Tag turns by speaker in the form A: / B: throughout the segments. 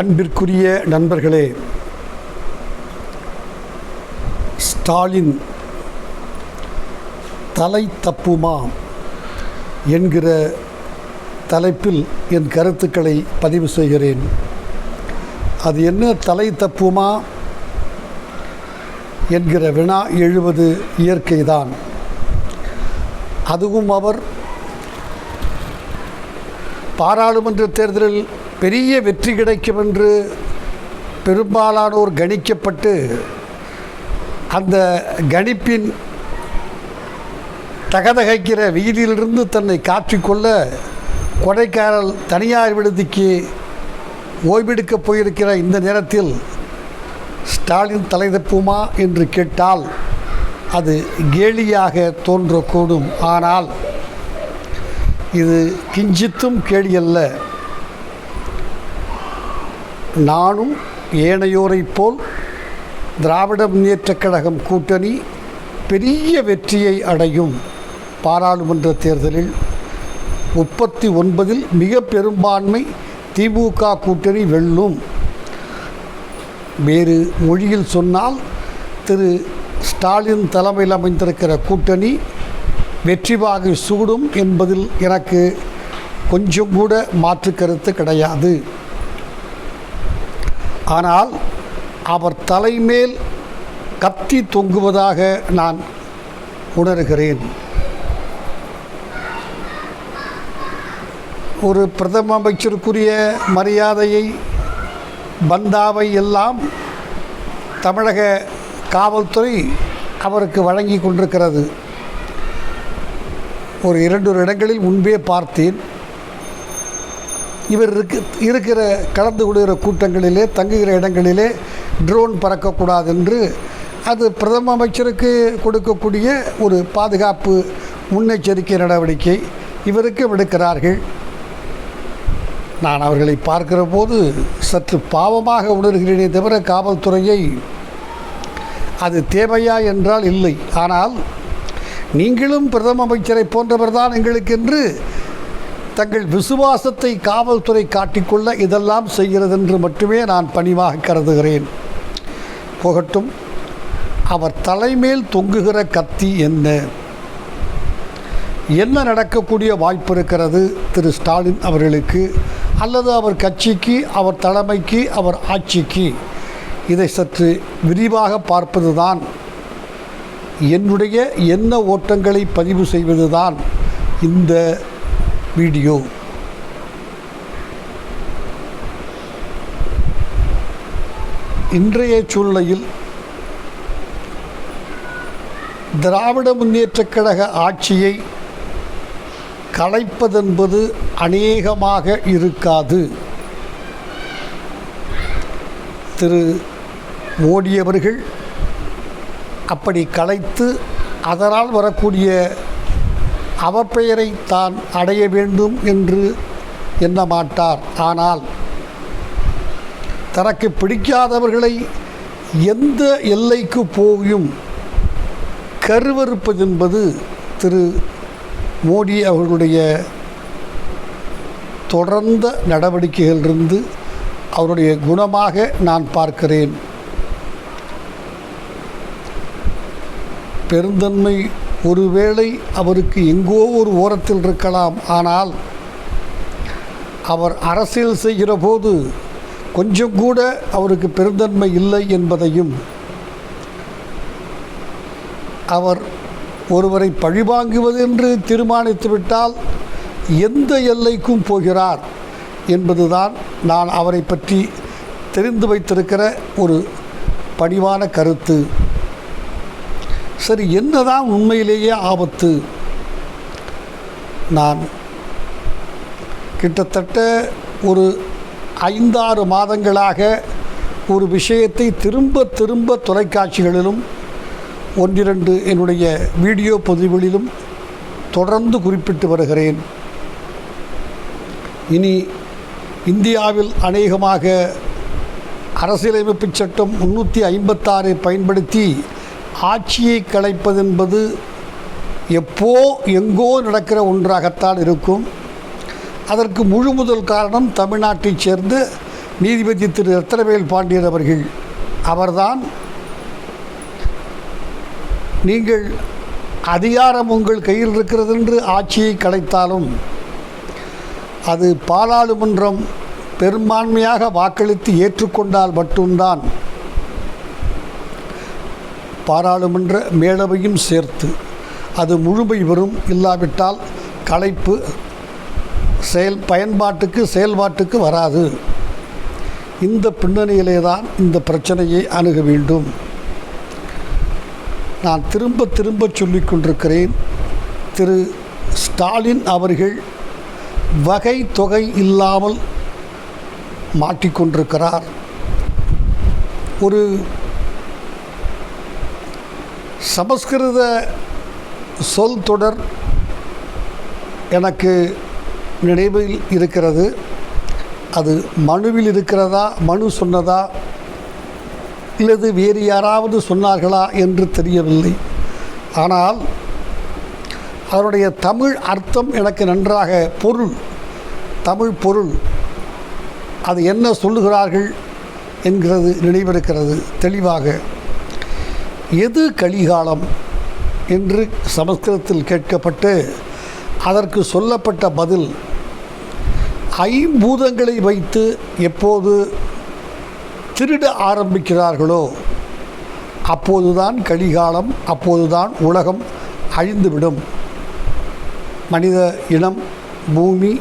A: அன்பிற்குரிய நண்பர்களே ஸ்டாலின் தலை தப்புமா என்கிற தலைப்பில் என் கருத்துக்களை பதிவு செய்கிறேன். அது என்ன தலை தப்புமா என்கிற வினா எழுவது இயற்கைதான். அதுவும் அவர் பாராளுமன்ற தேர்தலில் பெரிய வெற்றி கிடைக்கும் என்று பெரும்பாலானோர் கணிக்கப்பட்டு அந்த கணிப்பின் தகதகைக்கிற வீதியிலிருந்து தன்னை காற்றிக்கொள்ள கொடைக்கானல் தனியார் விடுதிக்கு ஓய்வெடுக்கப் போயிருக்கிற இந்த நேரத்தில் ஸ்டாலின் தலைதப்புமா என்று கேட்டால் அது கேலியாக தோன்றக்கூடும். ஆனால் இது கிஞ்சித்தும் கேடியல்ல நானும் ஏனையோரைப் போல் திராவிட முன்னேற்றக் கழகம் கூட்டணி பெரிய வெற்றியை அடையும். பாராளுமன்ற தேர்தலில் முப்பத்தி ஒன்பதில் மிக பெரும்பான்மை திமுக கூட்டணி வெல்லும். வேறு மொழியில் சொன்னால் திரு ஸ்டாலின் தலைமையில் அமைந்திருக்கிற கூட்டணி வெற்றி வாகை சூடும் என்பதில் எனக்கு கொஞ்சம் கூட மாற்று கருத்து கிடையாது. ஆனால் அவர் தலைமேல் கத்தி தொங்குவதாக நான் உணர்கிறேன். ஒரு பிரதம அமைச்சருக்குரிய மரியாதையை பந்தாவை எல்லாம் தமிழக காவல்துறை அவருக்கு வழங்கி கொண்டிருக்கிறது. ஒரு இரண்டு ஒரு இடங்களில் முன்பே பார்த்தேன். இவர் இருக்கு இருக்கிற கலந்து கொள்கிற கூட்டங்களிலே தங்குகிற இடங்களிலே ட்ரோன் பறக்கக்கூடாது என்று அது பிரதம அமைச்சருக்கு கொடுக்கக்கூடிய ஒரு பாதுகாப்பு முன்னெச்சரிக்கை நடவடிக்கை இவருக்கு விடுக்கிறார்கள். நான் அவர்களை பார்க்கிற போது சற்று பாவமாக உணர்கிறேனே தவிர காவல்துறையை அது தேவையா என்றால் இல்லை. ஆனால் நீங்களும் பிரதம அமைச்சரை போன்றவர் தான் எங்களுக்கென்று தங்கள் விசுவாசத்தை காவல்துறை காட்டிக்கொள்ள இதெல்லாம் செய்கிறது என்று மட்டுமே நான் பணிவாக கருதுகிறேன். போகட்டும் அவர் தலைமேல் தொங்குகிற கத்தி என்ன? என்ன நடக்கக்கூடிய வாய்ப்பு இருக்கிறது? திரு. ஸ்டாலின் அவர்களுக்கு அல்லது அவர் கட்சிக்கு அவர் தலைமைக்கு அவர் ஆட்சிக்கு? இதை சற்று விரிவாக பார்ப்பதுதான் என்னுடைய என்ன ஓட்டங்களை பதிவு செய்வதுதான் இந்த வீடியோ. இன்றைய சூழ்நிலையில் திராவிட முன்னேற்றக் கழக ஆட்சியை கலைப்பதென்பது அநேகமாக இருக்காது. திரு மோடி அவர்கள் அப்படி கலைத்து அதனால் வரக்கூடிய அவப்பெயரை தான் அடைய வேண்டும் என்று எண்ண மாட்டார். ஆனால் தனக்கு பிடிக்காதவர்களை எந்த எல்லைக்கு போயும் கருவறுப்பது என்பது திரு மோடி அவர்களுடைய தொடர்ந்த நடவடிக்கைகளிலிருந்து அவருடைய குணமாக நான் பார்க்கிறேன். பெருந்தன்மை ஒருவேளை அவருக்கு எங்கோ ஒரு ஓரத்தில் இருக்கலாம். ஆனால் அவர் அரசியல் செய்கிற போது கொஞ்சம் கூட அவருக்கு பெருந்தன்மை இல்லை என்பதையும் அவர் ஒருவரை பழிவாங்குவது என்று தீர்மானித்துவிட்டால் எந்த எல்லைக்கும் போகிறார் என்பதுதான் நான் அவரை பற்றி தெரிந்து வைத்திருக்கிற ஒரு பணிவான கருத்து. சரி என்னதான் உண்மையிலேயே ஆபத்து? நான் கிட்டத்தட்ட ஒரு ஐந்தாறு மாதங்களாக ஒரு விஷயத்தை திரும்ப திரும்ப தொலைக்காட்சிகளிலும் ஒன்றிரண்டு என்னுடைய வீடியோ பதிவுகளிலும் தொடர்ந்து குறிப்பிட்டு வருகிறேன். இனி இந்தியாவில் அநேகமாக அரசியலமைப்பு சட்டம் முன்னூற்றி ஐம்பத்தாறை பயன்படுத்தி ஆட்சியை கலைப்பதென்பது எப்போ எங்கோ நடக்கிற ஒன்றாகத்தான் இருக்கும். அதற்கு முழு முதல் காரணம் தமிழ்நாட்டைச் சேர்ந்த நீதிபதி திரு ரத்னவேல் பாண்டியன் அவர்கள். அவர்தான் நீங்கள் அதிகாரம் உங்கள் கையில் இருக்கிறது என்று ஆட்சியை கலைத்தாலும் அது பாராளுமன்றம் பெரும்பான்மையாக வாக்களித்து ஏற்றுக்கொண்டால் மட்டும்தான் பாராளுமன்ற மேலவையும் சேர்த்து அது முழுமை வரும் இல்லாவிட்டால் கலைப்பு செயல் பயன்பாட்டுக்கு செயல்பாட்டுக்கு வராது. இந்த பின்னணியிலே தான் இந்த பிரச்சனையை அணுக வேண்டும். நான் திரும்ப திரும்ப சொல்லிக் கொண்டிருக்கிறேன். திரு ஸ்டாலின் அவர்கள் வகை தொகை இல்லாமல் மாட்டிக்கொண்டிருக்கிறார் ஒரு சமஸ்கிருத சொல் தொடர் எனக்கு நினைவில் இருக்கிறது. அது மனுவில் இருக்கிறதா மனு சொன்னதா இல்லது வேறு யாராவது சொன்னார்களா என்று தெரியவில்லை. ஆனால் அதனுடைய தமிழ் அர்த்தம் எனக்கு நன்றாக பொருள். தமிழ் பொருள். அது என்ன சொல்லுகிறார்கள் என்கிறது நினைவிருக்கிறது. தெளிவாக எது கலிகாலம் என்று சமஸ்கிருதத்தில் கேட்கப்பட்டு அதற்கு சொல்லப்பட்ட பதில் ஐம்பூதங்களை வைத்து எப்போது திருட ஆரம்பிக்கிறார்களோ அப்போதுதான் கலிகாலம் அப்போதுதான் உலகம் அழிந்துவிடும். மனித இனம் பூமி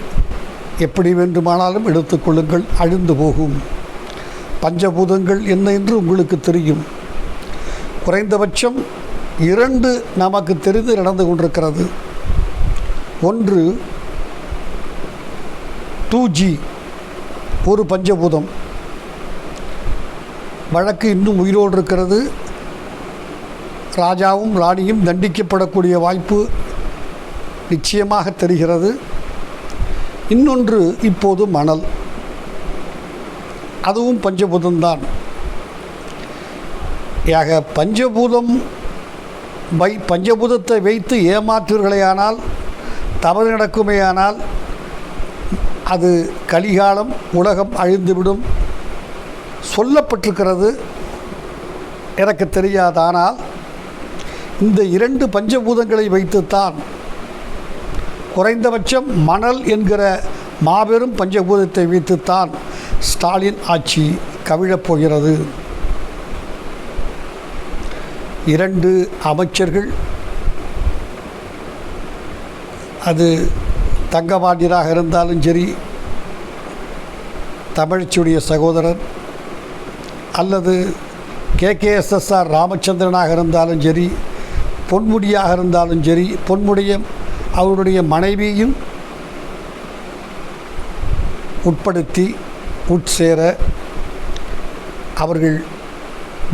A: எப்படி வேண்டுமானாலும் எடுத்துக்கொள்ளுங்கள் அழிந்து போகும். பஞ்சபூதங்கள் என்ன என்று உங்களுக்கு தெரியும். குறைந்தபட்சம் இரண்டு நமக்கு தெரிந்து நடந்து கொண்டிருக்கிறது. ஒன்று டூ ஜி ஒரு பஞ்சபூதம். வழக்கு இன்னும் உயிரோடு இருக்கிறது. ராஜாவும் ராணியும் தண்டிக்கப்படக்கூடிய வாய்ப்பு நிச்சயமாக தெரிகிறது. இன்னொன்று இப்போது மணல். அதுவும் பஞ்சபூதம்தான். யாக பஞ்சபூதம் வை பஞ்சபூதத்தை வைத்து ஏமாற்றுகளேயானால் தவறு நடக்குமேயானால் அது கலிகாலம் உலகம் அழிந்துவிடும். சொல்லப்பட்டிருக்கிறது. எனக்கு தெரியாதானால் இந்த இரண்டு பஞ்சபூதங்களை வைத்துத்தான் குறைந்தபட்சம் மணல் என்கிற மாபெரும் பஞ்சபூதத்தை வைத்துத்தான் ஸ்டாலின் ஆட்சி கவிழப்போகிறது. இரண்டு அமைச்சர்கள். அது தங்கபாண்டியராக இருந்தாலும் சரி தமிழ்ச்சியுடைய சகோதரர் அல்லது கேகேஎஸ்எஸ்ஆர் ராமச்சந்திரனாக இருந்தாலும் சரி பொன்முடியாக இருந்தாலும் சரி பொன்முடிய அவருடைய மனைவியும் உட்படுத்தி உட்சேர அவர்கள்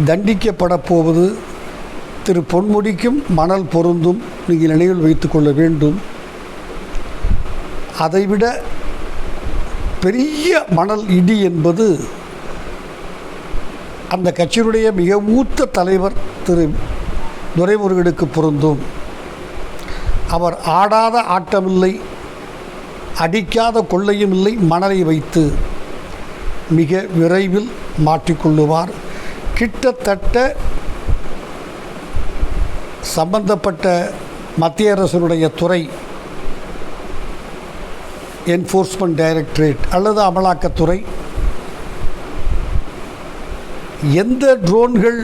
A: தண்டிக்கப்பட போவது திரு பொன்முடிக்கும் மணல் பொருந்தும் நீங்கள் நினைவில் வைத்துக்கொள்ள வேண்டும். அதைவிட பெரிய மணல் இடி என்பது அந்த கட்சியினுடைய மிக மூத்த தலைவர் திரு துரைமுருகனுக்கு பொருந்தும். அவர் ஆடாத ஆட்டமில்லை அடிக்காத கொள்ளையும் இல்லை மணலை வைத்து மிக விரைவில் மாற்றிக்கொள்ளுவார் கிட்டத்தட்ட சம்பந்தப்பட்ட மத்திய அரசினுடைய துறை என்ஃபோர்ஸ்மெண்ட் டைரக்டரேட் அல்லது அமலாக்கத்துறை எந்த ட்ரோன்கள்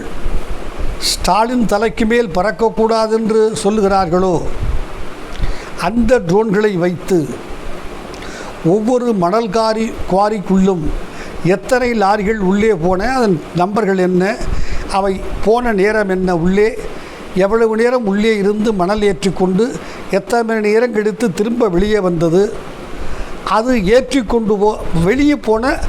A: ஸ்டாலின் தலைக்கு மேல் பறக்கக்கூடாது என்று சொல்லுகிறார்களோ அந்த ட்ரோன்களை வைத்து ஒவ்வொரு மணல் காரி குவாரிக்குள்ளும் எத்தனை லாரிகள் உள்ளே போன அதன் நம்பர்கள் என்ன அவை போன நேரம் என்ன உள்ளே எவ்வளவு நேரம் உள்ளே இருந்து மணல் ஏற்றிக்கொண்டு எத்தனை மணி நேரம் கழித்து திரும்ப வெளியே வந்தது? அது ஏற்றி கொண்டு போ வெளியே போன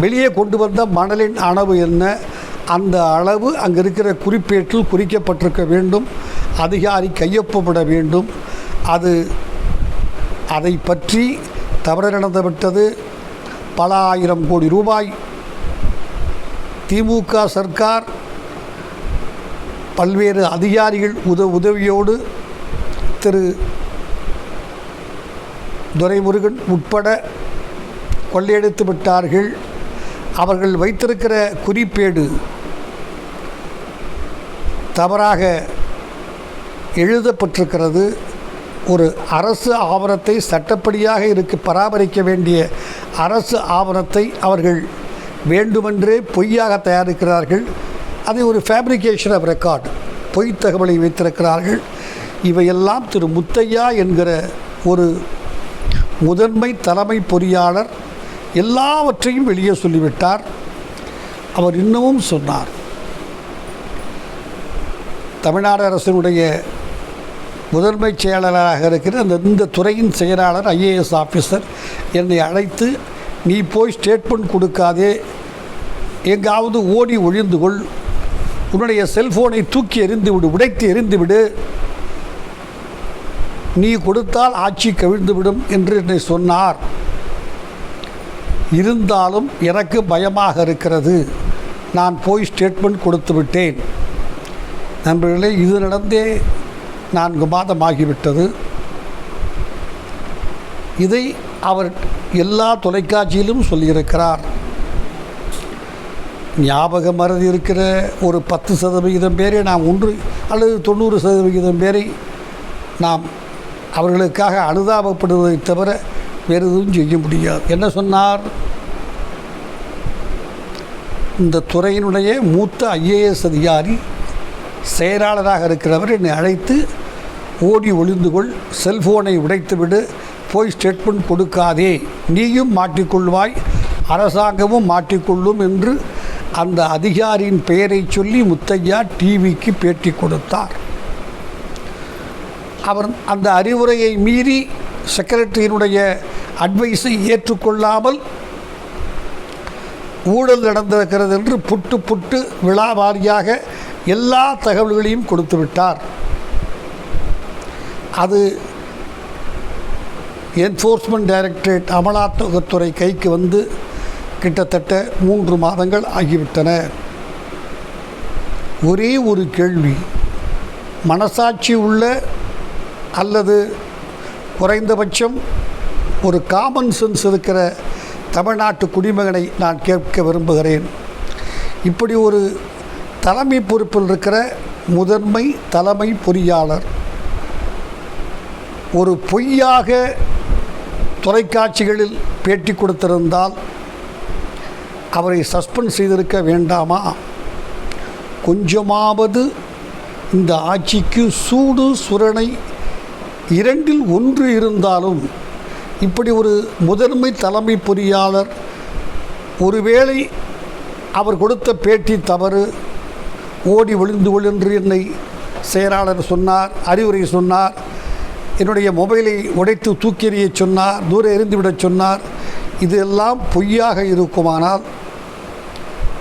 A: வெளியே கொண்டு வந்த மணலின் அளவு என்ன? அந்த அளவு அங்கே இருக்கிற குறிப்பேட்டில் குறிக்கப்பட்டிருக்க வேண்டும். அதிகாரி கையொப்பப்பட வேண்டும். அது அதை பற்றி தவறு நடந்துவிட்டது பல ஆயிரம் கோடி ரூபாய். திமுக சர்க்கார் பல்வேறு அதிகாரிகள் உத உதவியோடு திரு துரைமுருகன் உட்பட கொள்ளையடித்து விட்டார்கள். அவர்கள் வைத்திருக்கிற குறிப்பேடு தவறாக எழுதப்பட்டிருக்கிறது. ஒரு அரசு ஆவணத்தை சட்டப்படியாக இருக்க பராமரிக்க வேண்டிய அரசு ஆவணத்தை அவர்கள் வேண்டுமென்றே பொய்யாக தயாரிக்கிறார்கள். அதை ஒரு ஃபேப்ரிகேஷன் ஆஃப் ரெக்கார்டு பொய் தகவலை வைத்திருக்கிறார்கள். இவையெல்லாம் திரு முத்தையா என்கிற ஒரு முதன்மை தலைமை பொறியாளர் எல்லாவற்றையும் வெளியே சொல்லிவிட்டார். அவர் இன்னமும் சொன்னார். தமிழ்நாடு அரசினுடைய முதன்மை செயலாளராக இருக்கிற அந்த இந்த துறையின் செயலாளர் ஐஏஎஸ் ஆஃபீஸர் என்னை அழைத்து நீ போய் ஸ்டேட்மெண்ட் கொடுக்காதே. எங்காவது ஓடி ஒழிந்து கொள். உன்னுடைய செல்போனை தூக்கி எறிந்து விடு உடைத்து எறிந்து விடு நீ கொடுத்தால் ஆட்சி கவிழ்ந்துவிடும் என்று என்னை சொன்னார். இருந்தாலும் எனக்கு பயமாக இருக்கிறது. நான் போய் ஸ்டேட்மெண்ட் கொடுத்து விட்டேன். நண்பர்களே இது நடந்தே நான்கு மாதம் ஆகிவிட்டது. இதை அவர் எல்லா தொலைக்காட்சியிலும் சொல்லியிருக்கிறார். ஞாபக மறதி இருக்கிற ஒரு பத்து சதவிகிதம் பேரை நாம் ஒன்று அல்லது தொண்ணூறு சதவிகிதம் பேரை நாம் அவர்களுக்காக அனுதாபப்படுவதை தவிர வேறு எதுவும் செய்ய முடியாது. என்ன சொன்னார்? இந்த துறையினுடைய மூத்த ஐஏஎஸ் அதிகாரி செயலாளராக இருக்கிறவர் என்னை அழைத்து ஓடி ஒளிந்து கொள் செல்ஃபோனை உடைத்துவிடு போய் ஸ்டேட்மெண்ட் கொடுக்காதே நீயும் மாட்டிக்கொள்வாய் அரசாங்கமும் மாட்டிக்கொள்ளும் என்று அந்த அதிகாரியின் பெயரை சொல்லி முத்தையா டிவிக்கு பேட்டி கொடுத்தார். அவர் அந்த அறிவுரையை மீறி செக்ரட்டரியினுடைய அட்வைஸை ஏற்றுக்கொள்ளாமல் ஊழல் நடந்திருக்கிறது என்று புட்டு புட்டு விழாவாரியாக எல்லா தகவல்களையும் கொடுத்து விட்டார். அது என்ஃபோர்ஸ்மெண்ட் டைரக்டரேட் அமலாக்கத்துறை கைக்கு வந்து கிட்டத்தட்ட மூன்று மாதங்கள் ஆகிவிட்டன. ஒரே ஒரு கேள்வி மனசாட்சி உள்ள அல்லது குறைந்தபட்சம் ஒரு காமன் சென்ஸ் இருக்கிற தமிழ்நாட்டு குடிமகனை நான் கேட்க விரும்புகிறேன். இப்படி ஒரு தலைமை பொறுப்பில் இருக்கிற முதன்மை தலைமை பொறியாளர் ஒரு பொய்யாக தொலைக்காட்சிகளில் பேட்டி கொடுத்திருந்தால் அவரை சஸ்பெண்ட் செய்திருக்க வேண்டாமா? கொஞ்சமாவது இந்த ஆட்சிக்கு சூடு சுரணை இரண்டில் ஒன்று இருந்தாலும் இப்படி ஒரு முதன்மை தலைமை பொறியாளர் ஒருவேளை அவர் கொடுத்த பேட்டி தவறு ஓடி ஒளிந்து கொள் என்று என்னை செயலாளர் சொன்னார் அறிவுரை சொன்னார் என்னுடைய மொபைலை உடைத்து தூக்கி எறியச் சொன்னார் தூர எறிந்துவிடச் சொன்னார் இதெல்லாம் பொய்யாக இருக்குமானால்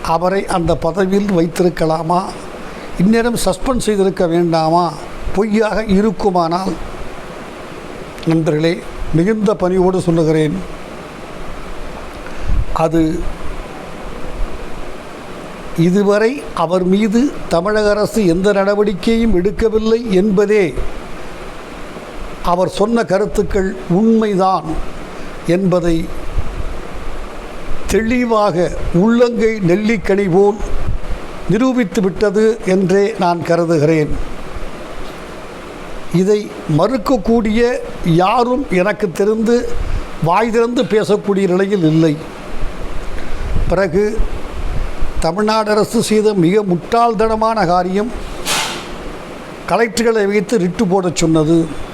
A: அவரை அந்த பதவியில் வைத்திருக்கலாமா? இந்நேரம் சஸ்பெண்ட் செய்திருக்க வேண்டாமா? பொய்யாக இருக்குமானால்? நண்பர்களே மிகுந்த பணியோடு சொல்லுகிறேன். அது இதுவரை அவர் மீது தமிழக அரசு எந்த நடவடிக்கையும் எடுக்கவில்லை என்பதே அவர் சொன்ன கருத்துக்கள் உண்மைதான் என்பதை தெளிவாக உள்ளங்கை நெல்லிக்கனி போல் நிரூபித்து விட்டது என்றே நான் கருதுகிறேன். இதை மறுக்கக்கூடிய யாரும் எனக்கு தெரிந்து வாய் திறந்து பேசக்கூடிய நிலையில் இல்லை. பிறகு தமிழ்நாடு அரசு செய்த மிக முட்டாள்தனமான காரியம் கலெக்டர்களை வைத்து ரிட்டு போடச் சொன்னது.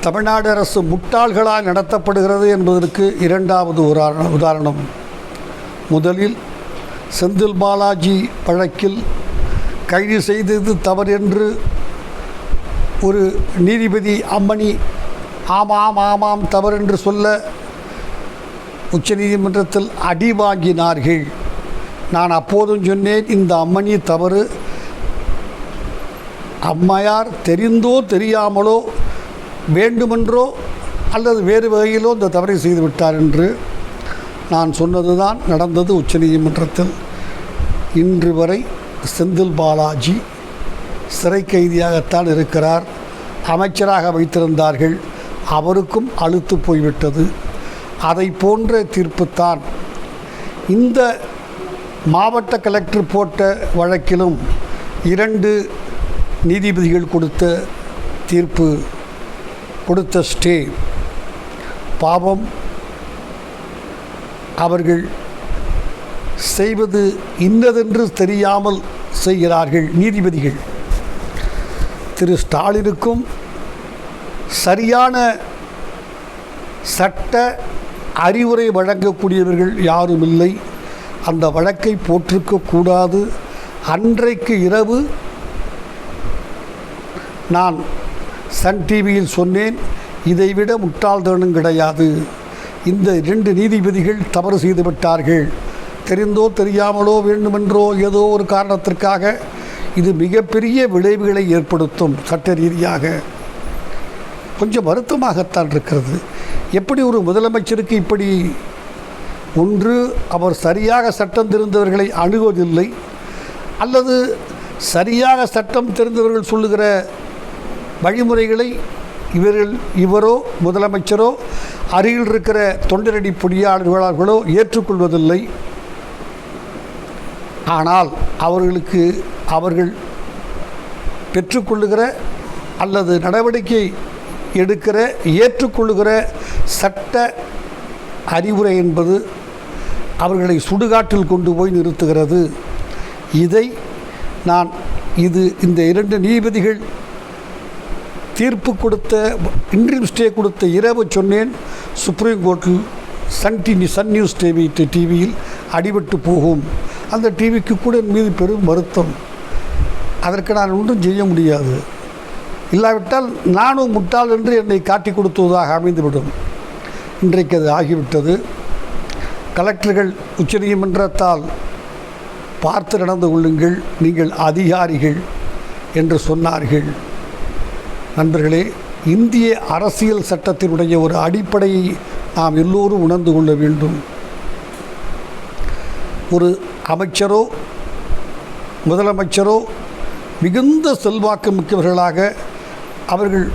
A: தமிழ்நாடு அரசு முட்டாள்களால் நடத்தப்படுகிறது என்பதற்கு இரண்டாவது உதாரண- உதாரணம். முதலில் செந்தில் பாலாஜி வழக்கில் கைது செய்தது தவறு என்று ஒரு நீதிபதி அம்மணி ஆமாம் ஆமாம் தவறு என்று சொல்ல உச்சநீதிமன்றத்தில் அடி வாங்கினார்கள். நான் அப்போதும் சொன்னேன் இந்த அம்மணி தவறு அம்மையார் தெரிந்தோ தெரியாமலோ வேண்டுமென்றோ அல்லது வேறு வகையிலோ இந்த தவறை செய்து விட்டார் என்று நான் சொன்னதுதான் நடந்தது உச்சநீதிமன்றத்தில் இன்று வரை செந்தில் பாலாஜி சிறை கைதியாகத்தான் இருக்கிறார். அமைச்சராக வைத்திருந்தார்கள். அவருக்கும் அழுத்து போய்விட்டது. அதை போன்ற தீர்ப்புத்தான். இந்த மாவட்ட கலெக்டர் போட்ட வழக்கிலும் இரண்டு நீதிபதிகள் கொடுத்த தீர்ப்பு கொடுத்த ஸ்டே. பாவம். அவர்கள் செய்வது இன்னதென்று தெரியாமல் செய்கிறார்கள் நீதிபதிகள். திரு ஸ்டாலினுக்கும் சரியான சட்ட அறிவுரை வழங்கக்கூடியவர்கள் யாரும் இல்லை. அந்த வழக்கை போற்றிருக்கக்கூடாது அன்றைக்கு இரவு நான் சன் டிவியில் சொன்னேன் இதைவிட முட்டாள்தனம் கிடையாது. இந்த இரண்டு நீதிபதிகள் தவறு செய்து விட்டார்கள். தெரிந்தோ தெரியாமலோ வேண்டுமென்றோ ஏதோ ஒரு காரணத்திற்காக இது மிகப்பெரிய விளைவுகளை ஏற்படுத்தும் சட்ட ரீதியாக. கொஞ்சம் வருத்தமாகத்தான் இருக்கிறது. எப்படி ஒரு முதலமைச்சருக்கு இப்படி ஒன்று அவர் சரியாக சட்டம் தெரிந்தவர்களை அணுகுவதில்லை அல்லது சரியாக சட்டம் தெரிந்தவர்கள் சொல்லுகிற வழிமுறைகளை இவர்கள் இவரோ முதலமைச்சரோ அருகில் இருக்கிற தொண்டரடி பொறியாளர்களோ ஏற்றுக்கொள்வதில்லை. ஆனால் அவர்களுக்கு அவர்கள் பெற்றுக்கொள்ளுகிற அல்லது நடவடிக்கை எடுக்கிற ஏற்றுக்கொள்ளுகிற சட்ட அறிவுரை என்பது அவர்களை சுடுகாட்டில் கொண்டு போய் நிறுத்துகிறது. இதை நான் இது இந்த இரண்டு நீதிபதிகள் தீர்ப்பு கொடுத்த இன்ட்ரீம் ஸ்டே கொடுத்த இரவு சொன்னேன். சுப்ரீம் கோர்ட்டில் Sun TV Sun news TV டிவியில் அடிபட்டு போகும். அந்த டிவிக்கு கூட என் மீது பெரும் வருத்தம். அதற்கு நான் ஒன்றும் செய்ய முடியாது. இல்லாவிட்டால் நானும் முட்டாள் என்று என்னை காட்டி கொடுத்ததாக அமைந்துவிடும். இன்றைக்கு அது ஆகிவிட்டது. கலெக்டர்கள் உச்சநீதிமன்றத்தால் பார்த்து நடந்து கொள்ளுங்கள். நீங்கள் அதிகாரிகள் என்று சொன்னார்கள். நண்பர்களே இந்திய அரசியல் சட்டத்தினுடைய ஒரு அடிப்படையை நாம் எல்லோரும் உணர்ந்து கொள்ள வேண்டும். ஒரு அமைச்சரோ முதலமைச்சரோ மிகுந்த செல்வாக்கு மிக்கவர்களாக அவர்கள்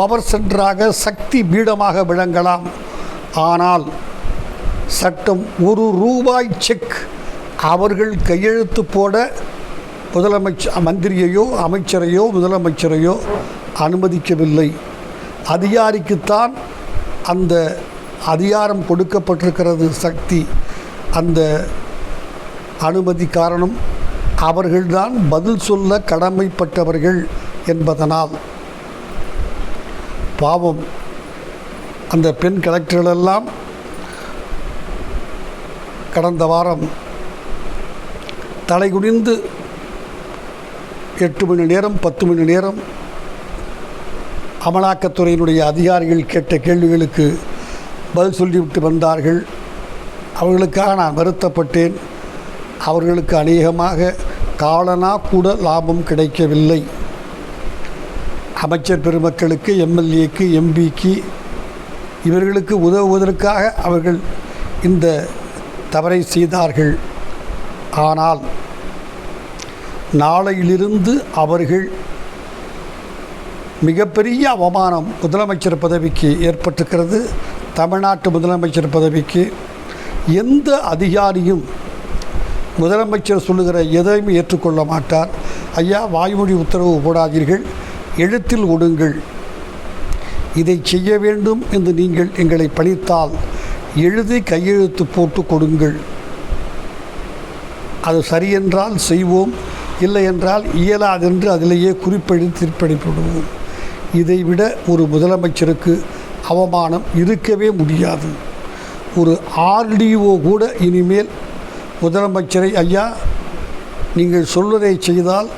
A: பவர் சென்டராக சக்தி பீடமாக விளங்கலாம். ஆனால் சட்டம் ஒரு ரூபாய் செக் அவர்கள் கையெழுத்து போட முதலமைச்சர் மந்திரியையோ அமைச்சரையோ முதலமைச்சரையோ அனுமதிக்கவில்லை. அதிகாரிக்குத்தான் அந்த அதிகாரம் கொடுக்கப்பட்டிருக்கிறது சக்தி. அந்த அனுமதி காரணம் அவர்கள்தான் பதில் சொல்ல கடமைப்பட்டவர்கள் என்பதனால். பாவம். அந்த பெண் கலெக்டர்களெல்லாம் கடந்த வாரம் தலைகுனிந்து எட்டு மணி நேரம் பத்து மணி நேரம் அமலாக்கத்துறையினுடைய அதிகாரிகள் கேட்ட கேள்விகளுக்கு பதில் சொல்லிவிட்டு வந்தார்கள். அவர்களுக்காக நான் வருத்தப்பட்டேன். அவர்களுக்கு அநேகமாக காலனா கூட லாபம் கிடைக்கவில்லை. அமைச்சர் பெருமக்களுக்கு எம்எல்ஏக்கு எம்பிக்கு இவர்களுக்கு உதவுவதற்காக அவர்கள் இந்த தவறை செய்தார்கள். ஆனால் நாளையிலிருந்து அவர்கள் மிகப்பெரிய அவமானம் முதலமைச்சர் பதவிக்கு ஏற்பட்டிருக்கிறது. தமிழ்நாட்டு முதலமைச்சர் பதவிக்கு எந்த அதிகாரியும் முதலமைச்சர் சொல்லுகிற எதையும் ஏற்றுக்கொள்ள மாட்டார். ஐயா வாய்மொழி உத்தரவு போடாதீர்கள் எழுத்தில் ஒடுங்கள். இதை செய்ய வேண்டும் என்று நீங்கள் எங்களை பணித்தால் எழுதி கையெழுத்து போட்டு கொடுங்கள். அது சரியென்றால் செய்வோம் இல்லை என்றால் இயலாதென்று அதிலேயே குறிப்பெழுத்து திருப்படிப்படுவோம் இதைவிட ஒரு முதலமைச்சருக்கு அவமானம் இருக்கவே முடியாது. ஒரு ஆர்டிஓ கூட இனிமேல் முதலமைச்சரை ஐயா நீங்கள் சொல்வதை செய்தால்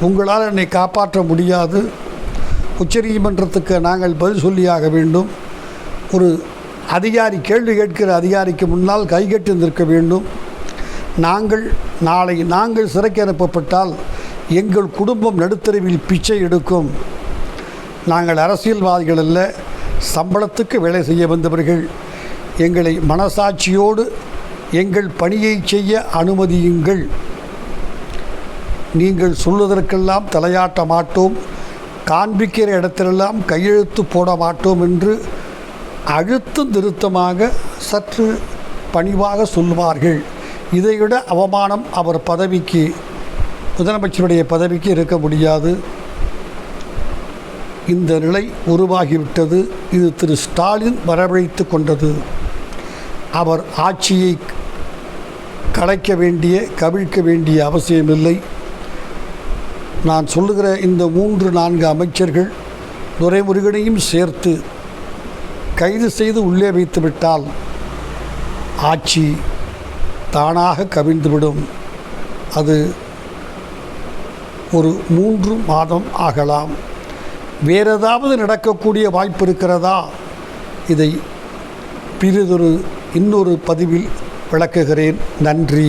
A: உங்களால் என்னை காப்பாற்ற முடியாது. உச்சநீதிமன்றத்துக்கு நாங்கள் பதில் சொல்லியாக வேண்டும். ஒரு அதிகாரி கேள்வி கேட்கிற அதிகாரிக்கு முன்னால் கைகட்டி நிற்க வேண்டும். நாங்கள் நாளை நாங்கள் சிறைக்கு அனுப்பப்பட்டால் எங்கள் குடும்பம் நடுத்தருவில் பிச்சை எடுக்கும். நாங்கள் அரசியல்வாதிகள் அல்ல சம்பளத்துக்கு வேலை செய்ய வந்தவர்கள். எங்களை மனசாட்சியோடு எங்கள் பணியை செய்ய அனுமதியுங்கள். நீங்கள் சொல்வதற்கெல்லாம் தலையாட்ட மாட்டோம் காண்பிக்கிற இடத்திலெல்லாம் கையெழுத்து போட மாட்டோம் என்று அழுத்தம் திருத்தமாக சற்று பணிவாக சொல்வார்கள் இதைவிட அவமானம் அவர் பதவிக்கு முதலமைச்சருடைய பதவிக்கு இருக்க முடியாது. இந்த நிலை உருவாகிவிட்டது. இது திரு ஸ்டாலின் வரவழைத்து கொண்டது. அவர் ஆட்சியை கலைக்க வேண்டிய கவிழ்க்க வேண்டிய அவசியமில்லை. நான் சொல்லுகிற இந்த மூன்று நான்கு அமைச்சர்கள் துரைமுருகனையும் சேர்த்து கைது செய்து உள்ளே வைத்துவிட்டால் ஆட்சி தானாக கவிழ்ந்துவிடும். அது ஒரு மூன்று மாதம் ஆகலாம். வேறு ஏதாவது நடக்கக்கூடிய வாய்ப்பு இருக்கிறதா? இதை பிறிதொரு இன்னொரு பதிவில் விளக்குகிறேன். நன்றி.